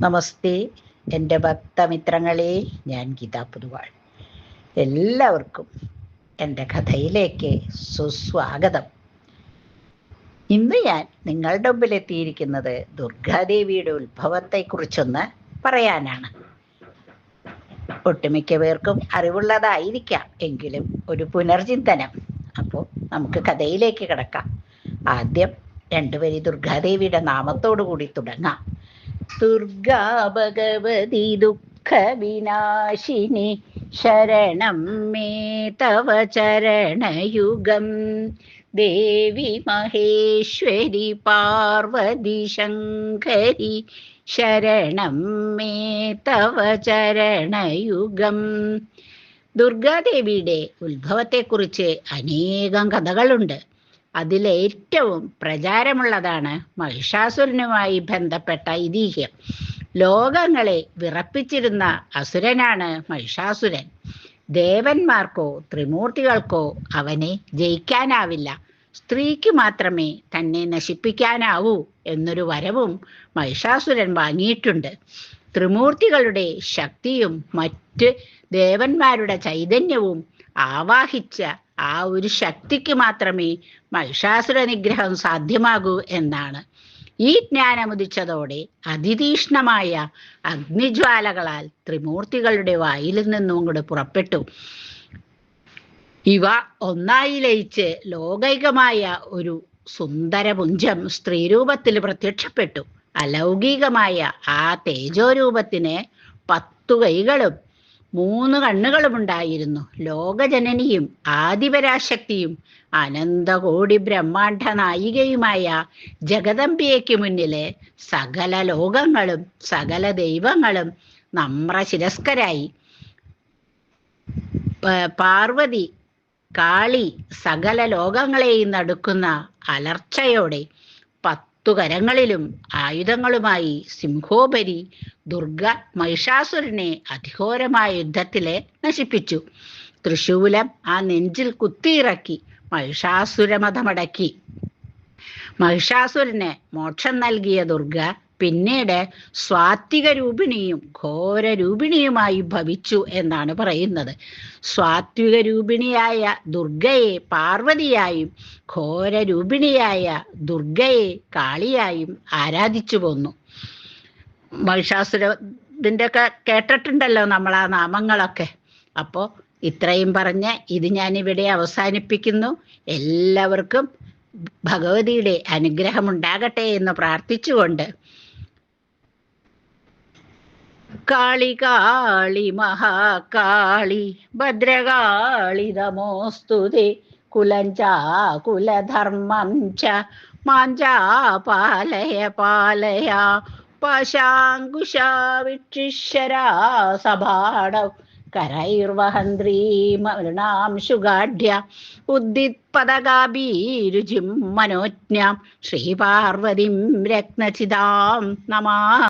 നമസ്തേ. എന്റെ ഭക്തമിത്രങ്ങളെ ഞാൻ ഗീതാ പുതുവാൾ. എല്ലാവർക്കും എന്റെ കഥയിലേക്ക് സുസ്വാഗതം. ഇന്ന് ഞാൻ നിങ്ങളുടെ മുമ്പിൽ എത്തിയിരിക്കുന്നത് ദുർഗാദേവിയുടെ ഉത്ഭവത്തെക്കുറിച്ചൊന്ന് പറയാനാണ്. ഒട്ടുമിക്ക പേർക്കും അറിവുള്ളതായിരിക്കാം എങ്കിലും ഒരു പുനർചിന്തനം. അപ്പോൾ നമുക്ക് കഥയിലേക്ക് കിടക്കാം. ആദ്യം രണ്ടുപേരി ദുർഗാദേവിയുടെ നാമത്തോടു കൂടി തുടങ്ങാം. ദുർഗാ ഭഗവതി ദുഃഖ വിനാശിനി ശരണം മേ തവ ചരണയുഗം. ദേവി മഹേശ്വരി പാർവതി ശങ്കരി ശരണം മേ തവ ചരണയുഗം. ദുർഗാദേവിയുടെ ഉത്ഭവത്തെക്കുറിച്ച് അനേകം കഥകളുണ്ട്. അതിലേറ്റവും പ്രചാരമുള്ളതാണ് മഹിഷാസുരനുമായി ബന്ധപ്പെട്ട ഐതിഹ്യം. ലോകങ്ങളെ വിറപ്പിച്ചിരുന്ന അസുരനാണ് മഹിഷാസുരൻ. ദേവന്മാർക്കോ ത്രിമൂർത്തികൾക്കോ അവനെ ജയിക്കാനാവില്ല. സ്ത്രീക്ക് മാത്രമേ തന്നെ നശിപ്പിക്കാനാവൂ എന്നൊരു വരവും മഹിഷാസുരൻ വാങ്ങിയിട്ടുണ്ട്. ത്രിമൂർത്തികളുടെ ശക്തിയും മറ്റ് ദേവന്മാരുടെ ചൈതന്യവും ആവാഹിച്ച ആ ഒരു ശക്തിക്ക് മാത്രമേ മഹിഷാസുര നിഗ്രഹം സാധ്യമാകൂ എന്നാണ്. ഈ ജ്ഞാനമുദിച്ചതോടെ അതിതീഷ്ണമായ അഗ്നിജ്വാലകളാൽ ത്രിമൂർത്തികളുടെ വായിൽ നിന്നും കൂടെ പുറപ്പെട്ടു. ഇവ ഒന്നായി ലയിച്ച് ലോകൈകമായ ഒരു സുന്ദരപുഞ്ചം സ്ത്രീരൂപത്തിൽ പ്രത്യക്ഷപ്പെട്ടു. അലൗകികമായ ആ തേജോരൂപത്തിന് പത്തു കൈകളും മൂന്ന് കണ്ണുകളും ഉണ്ടായിരുന്നു. ലോകജനനിയും ആദിപരാശക്തിയും അനന്തകോടി ബ്രഹ്മാണ്ഡ നായികയുമായ ജഗദമ്പിയയ്ക്ക് മുന്നിലെ സകല ലോകങ്ങളും സകല ദൈവങ്ങളും നമ്ര ശിരസ്കരായി. പാർവതി കാളി സകല ലോകങ്ങളെയും നടുക്കുന്ന അലർച്ചയോടെ പത്തു കരങ്ങളിലും ആയുധങ്ങളുമായി സിംഹോപരി ദുർഗ മഹിഷാസുരനെ അധിഘോരമായ യുദ്ധത്തിലെ നശിപ്പിച്ചു. തൃശൂലം ആ നെഞ്ചിൽ കുത്തിയിറക്കി മഹിഷാസുരമതമടക്കി. മഹിഷാസുരന് മോക്ഷം നൽകിയ ദുർഗ പിന്നീട് സ്വാത്വിക രൂപിണിയും ഘോര രൂപിണിയുമായി ഭവിച്ചു എന്നാണ് പറയുന്നത്. സ്വാത്വിക രൂപിണിയായ ദുർഗയെ പാർവതിയായും ഘോര രൂപിണിയായ ദുർഗയെ കാളിയായും ആരാധിച്ചു പോന്നു. മഹിഷാസുരത്തിന്റെ ഒക്കെ കേട്ടിട്ടുണ്ടല്ലോ നമ്മൾ ആ നാമങ്ങളൊക്കെ. അപ്പോൾ ഇത്രയും പറഞ്ഞ് ഇത് ഞാനിവിടെ അവസാനിപ്പിക്കുന്നു. എല്ലാവർക്കും ഭഗവതിയുടെ അനുഗ്രഹം ഉണ്ടാകട്ടെ എന്ന് പ്രാർത്ഥിച്ചുകൊണ്ട് കാളി കാളി മഹാകാളി ഭദ്രകാളി നമോസ്തുതേ. കുലഞ്ചാ കുലധർമ്മം ച മാഞ്ചാ പാലയ പാലയ. പാശാങ്കുശാ വിക്ഷിശ്വരാ സഭാടൗ കരൈർവഹന്ത്രീമൃണാം ശുഗാഢ്യ. ഉദ്ദിത്പദകാബീരുചിം മനോജ്ഞാം. ശ്രീപാർവതിം രത്നചിതാം നമാ